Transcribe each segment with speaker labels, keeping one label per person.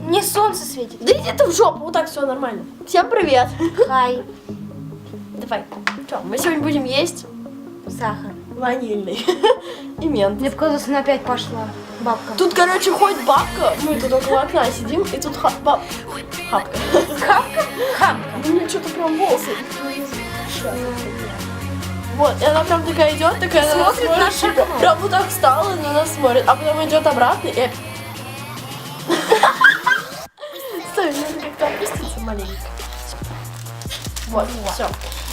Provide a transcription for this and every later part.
Speaker 1: Мне солнце светит.
Speaker 2: Да иди ты в жопу, вот так все нормально. Всем привет.
Speaker 1: Хай.
Speaker 2: Давай. Что, мы сегодня будем есть
Speaker 1: Сахар.
Speaker 2: ванильный и мент.
Speaker 1: Мне показалось, она опять пошла. Бабка.
Speaker 2: Тут, короче, ходит бабка, мы тут около окна сидим, и тут ха- баб... Хапка.
Speaker 1: Хапка? Хапка.
Speaker 2: У нее что-то прям волосы. Вот, и она прям такая идет, такая на нас
Speaker 1: Смотрит на
Speaker 2: типа,
Speaker 1: шаг.
Speaker 2: Прям вот так встала, на нас смотрит, а потом идет обратно и... Стой, надо как-то опуститься маленько. Вот, все.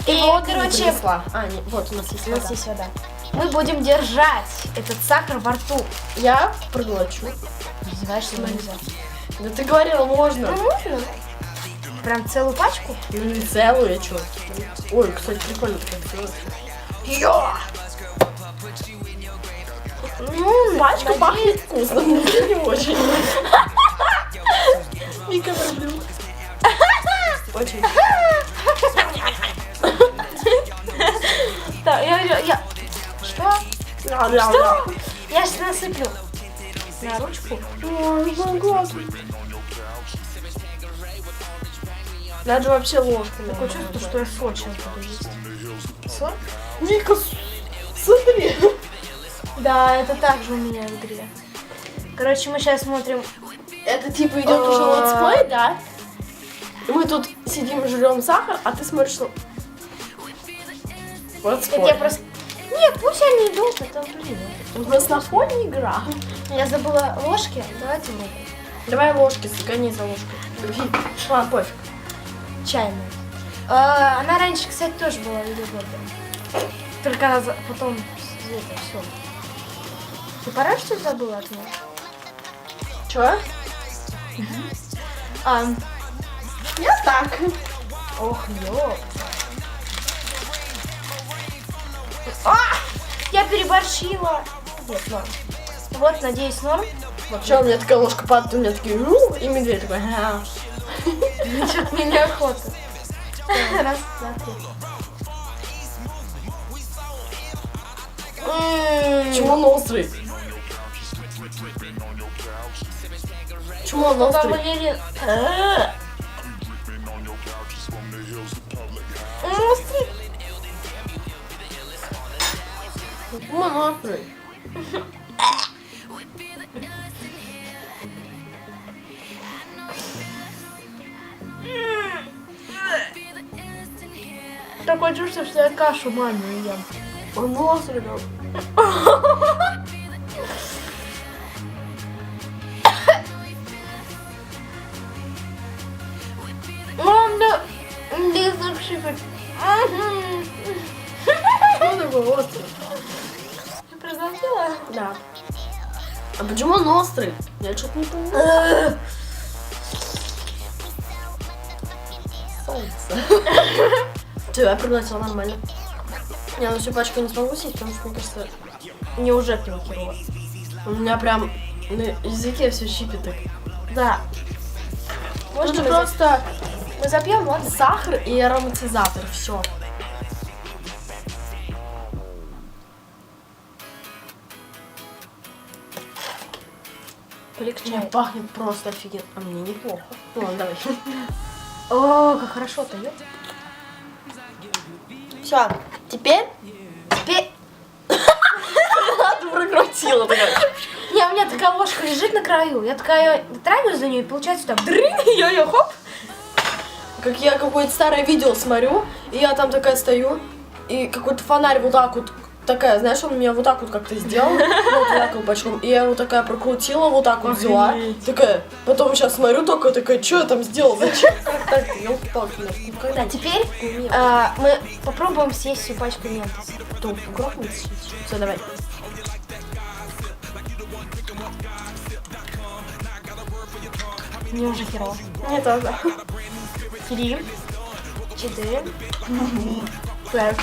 Speaker 1: И, короче,
Speaker 2: А, нет, вот у нас есть
Speaker 1: у нас
Speaker 2: вода.
Speaker 1: есть вода. Мы будем держать этот сахар во рту.
Speaker 2: Я проглочу.
Speaker 1: Называешься нельзя.
Speaker 2: Да ты говорила, можно.
Speaker 1: можно? Прям целую пачку?
Speaker 2: Ну не целую, я чё. Ой, кстати, прикольно такая. Йо!
Speaker 1: Ну,
Speaker 2: Пачка пахнет вкусно, но не очень. Вика люблю. Очень.
Speaker 1: Да, я, я, я- Что?
Speaker 2: Что?
Speaker 1: Я сейчас насыплю на ручку.
Speaker 2: Ой, мой глаз. Надо вообще ложку.
Speaker 1: Такое чувство, что я соль сейчас буду есть.
Speaker 2: Вика, смотри.
Speaker 1: Да, это также у меня в игре. Короче, мы сейчас смотрим.
Speaker 2: Это типа идет уже
Speaker 1: А.
Speaker 2: летсплей, да? И мы тут сидим, жрем сахар, а ты смотришь, что...
Speaker 1: Так я просто... Нет, пусть они идут, это блин.
Speaker 2: У нас на фоне игра.
Speaker 1: Я забыла ложки. Давайте руку.
Speaker 2: Давай ложки, сгони за ложкой. Шла, пофиг.
Speaker 1: Чайную. А, она раньше, кстати, тоже была видеоблогером. Только она за- потом это все. Ты пора что забыла от меня?
Speaker 2: Чё?
Speaker 1: А,
Speaker 2: Я так.
Speaker 1: ох, ёп. А! Я переборщила. Нет, норм. Вот, надеюсь, норм.
Speaker 2: Вообще у меня такая ложка падает, у меня такие, «У», и медведь такой, «Ага».
Speaker 1: Что-то мне неохота. Раз, два, три.
Speaker 2: Почему он острый? Почему он
Speaker 1: Как
Speaker 2: острый?
Speaker 1: балерин.
Speaker 2: А,
Speaker 1: Он острый.
Speaker 2: Почему он острый?
Speaker 1: Такое чувство, что я кашу маме ем.
Speaker 2: Он острый, да.
Speaker 1: Запшикать.
Speaker 2: Почему такой острый?
Speaker 1: Ты проглотила?
Speaker 2: Да. А почему он острый? Я что-то не понимаю. Солнце. Все, я проглотила нормально. Я на всю пачку не смогу съесть, потому что, мне кажется, мне уже херово. У меня прям на языке все щипит так.
Speaker 1: Да.
Speaker 2: Можно
Speaker 1: Можно
Speaker 2: просто
Speaker 1: Мы запьем, ладно?
Speaker 2: сахар и ароматизатор, все. Мне
Speaker 1: Полегчает.
Speaker 2: пахнет просто офигенно. А мне неплохо. Ну ладно, давай.
Speaker 1: О, как хорошо-то, ёп.
Speaker 2: Все, теперь
Speaker 1: Теперь...
Speaker 2: ты прокрутила.
Speaker 1: Не, у меня такая ложка лежит на краю. Я такая дотрагиваюсь за нее, и получается так дрынь, я ее хоп.
Speaker 2: Как я какое-то старое видео смотрю, и я там такая стою, и какой-то фонарь вот так вот, такая, знаешь, он меня вот так вот как-то сделал, вот так вот почему, и я его такая прокрутила, вот так вот взяла, такая, потом сейчас смотрю только, такая, что я там сделал, зачем? Так, ну,
Speaker 1: Да,
Speaker 2: когда
Speaker 1: теперь а, мы попробуем съесть всю пачку ментоса.
Speaker 2: кто грохнется? Все, давай.
Speaker 1: Мне уже херово.
Speaker 2: Мне тоже.
Speaker 1: Три, четыре,
Speaker 2: Пять.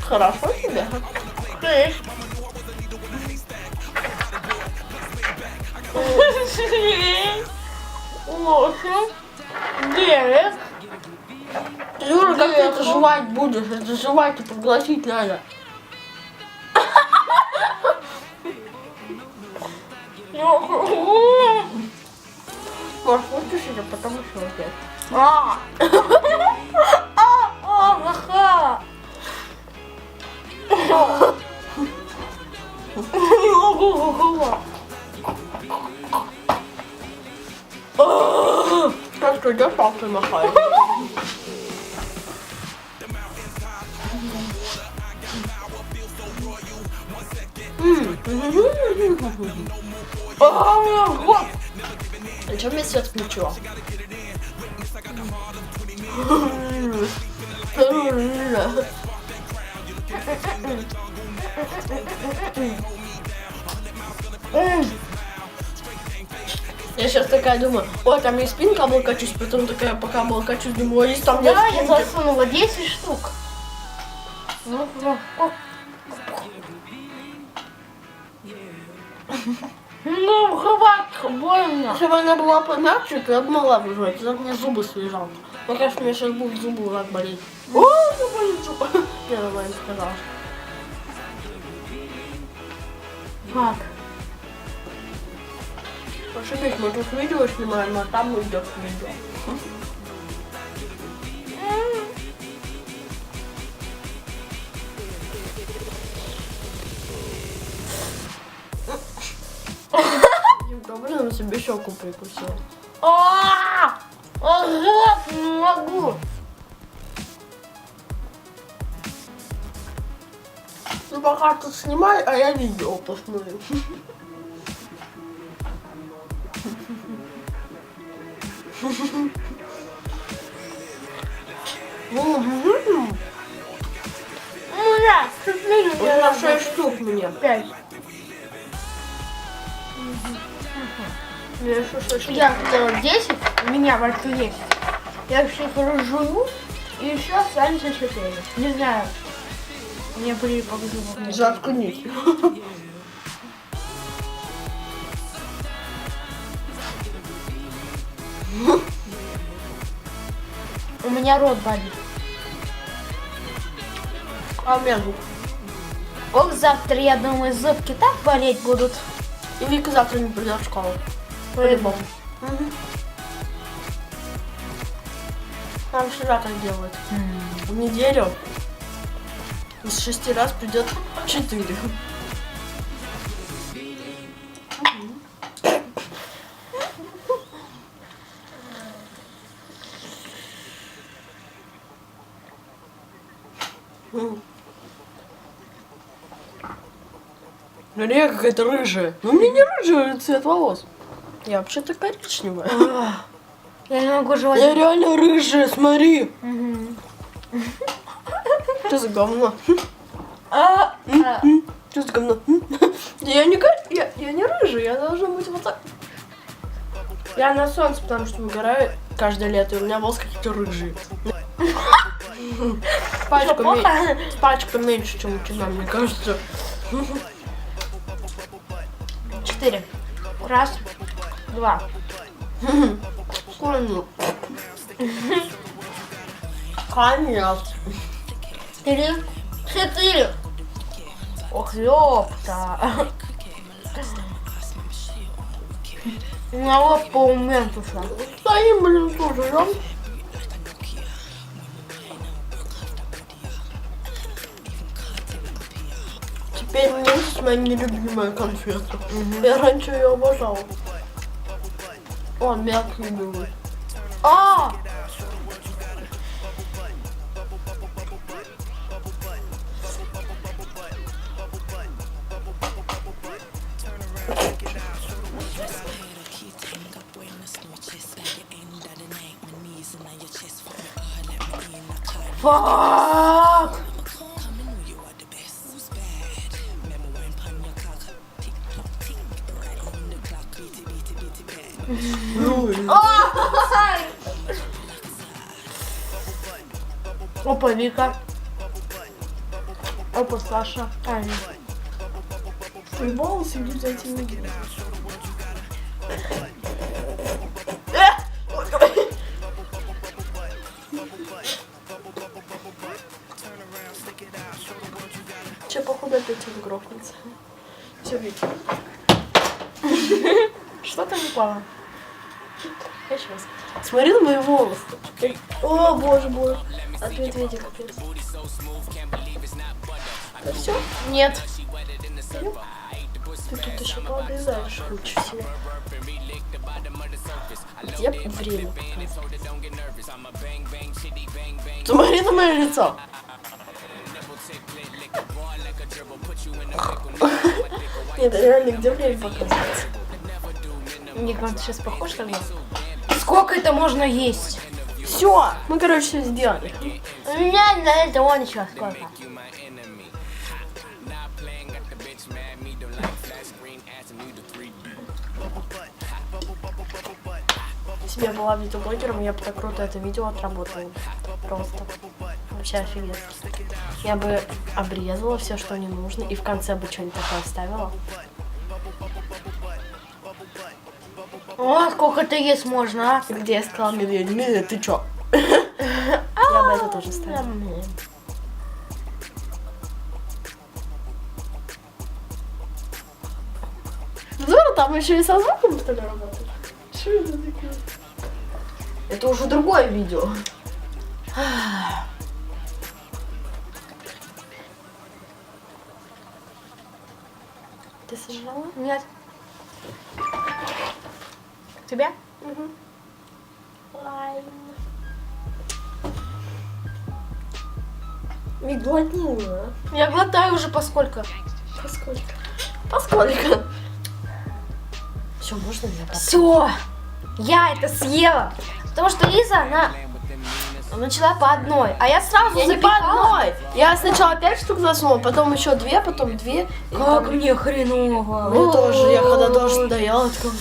Speaker 2: Хорошо тебе?
Speaker 1: шесть. Восемь, девять,
Speaker 2: Юра, как ты это жевать будешь? Это жевать и поглотить надо. Может, хочешь или потому что опять?
Speaker 1: А! А! А! Ха-ха! Не могу, ха-ха.
Speaker 2: Как что идешь, палкой махаешь? А чем мне свет включила? Я сейчас такая думаю, ой, там есть спинка облокачусь, потом такая, пока облокачусь, думаю, есть там
Speaker 1: Да, я засунула 10 штук. Ну, ну, Ну, хватка, больно.
Speaker 2: Если бы она была помягче, то я бы могла выжать. Так мне зубы свежал. Мне кажется, мне сейчас будут зубы так болеть. О, заболит зубы. Я нормально сказала.
Speaker 1: Как?
Speaker 2: Ошибись, мы тут видео снимаем, а там идет видео. Себе щеку прикусила.
Speaker 1: А! Ага, не могу.
Speaker 2: Ну пока тут снимай, а я видео посмотрю.
Speaker 1: Ну да,
Speaker 2: меня шесть штук мне.
Speaker 1: пять.
Speaker 2: Я штук.
Speaker 1: Я хотела 10, у меня во рту есть. Я все разжую, и еще останется 4. Не знаю. Мне при погрузу.
Speaker 2: Заткнись.
Speaker 1: У меня рот болит.
Speaker 2: А между.
Speaker 1: Ох, завтра, я думаю, зубки так болеть будут.
Speaker 2: И Вика завтра не придет в школу.
Speaker 1: Поэтому.
Speaker 2: Мгм. Там всегда так делают. В неделю из шести раз придет четыре. Мария какая-то рыжая. Ну, мне не рыжий цвет волос. Я вообще-то коричневая.
Speaker 1: Я не могу
Speaker 2: Я
Speaker 1: жевать.
Speaker 2: реально рыжая, смотри.
Speaker 1: Мгм.
Speaker 2: Что за говно?
Speaker 1: А, а,
Speaker 2: Что за говно? Я не, я, я не рыжий, я должна быть вот так. Я на солнце, потому что выгораю каждое лето, и у меня волосы какие-то рыжие. Пачка, ме- пачка меньше, чем у тебя, мне кажется.
Speaker 1: Четыре. Раз, два.
Speaker 2: Понял. Конец.
Speaker 1: Три, четыре. Ох, ёпта. У меня лоб по моменту ушла.
Speaker 2: Стоим, блин, тоже, да? Теперь ментус моя нелюбимая конфета. Я раньше ее обожала. Он мягкий любит.
Speaker 1: А! Фак! Опа, Вика. Опа, Саша. А,
Speaker 2: волосы идут за этим видео. Че, походу, опять он грохнется. Все, Вик.
Speaker 1: Что там упало?
Speaker 2: Я сейчас. Смотри на мои волосы. О, боже мой. От медведя капец. Это все?
Speaker 1: Нет.
Speaker 2: Ты тут еще пообрезаешь лучше всего. Где время? Смотри на мое лицо. Нет, реально, где время показывается?
Speaker 1: Ник, он сейчас похож как бы? Сколько это можно есть?
Speaker 2: Все, мы, короче, все сделали.
Speaker 1: У меня на это он еще сколько?
Speaker 2: Если бы я была видеоблогером, я бы так круто это видео отработала. Просто. Вообще офигенно. Я бы обрезала все, что не нужно, и в конце бы что-нибудь такое оставила.
Speaker 1: О, сколько это есть можно, а?
Speaker 2: Где я сказала медведь, медведь, ты чё? Я бы это тоже ставила. Здорово, там еще и со звуком, что ли, работает? Что это такое? Это уже другое видео. Ведь глотнула.
Speaker 1: Я глотаю уже поскольку.
Speaker 2: Поскольку. Поскольку. Все, можно поп-
Speaker 1: Все, я это съела. Потому что Лиза, она начала по одной, а я сразу
Speaker 2: Я не по одной. Я сначала пять штук засунула, потом еще две, потом две.
Speaker 1: Как
Speaker 2: там-
Speaker 1: мне хреново.
Speaker 2: Мне тоже, я когда тоже доела, такая...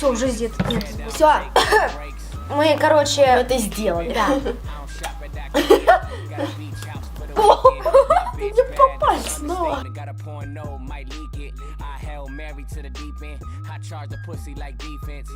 Speaker 1: Все, уже здесь нет.
Speaker 2: Все,
Speaker 1: Мы, короче,
Speaker 2: это сделали.
Speaker 1: да.
Speaker 2: Ты мне попасть снова.
Speaker 3: Got a porno, might leak it. I Hail Mary to the deep end. I charge the pussy like defense.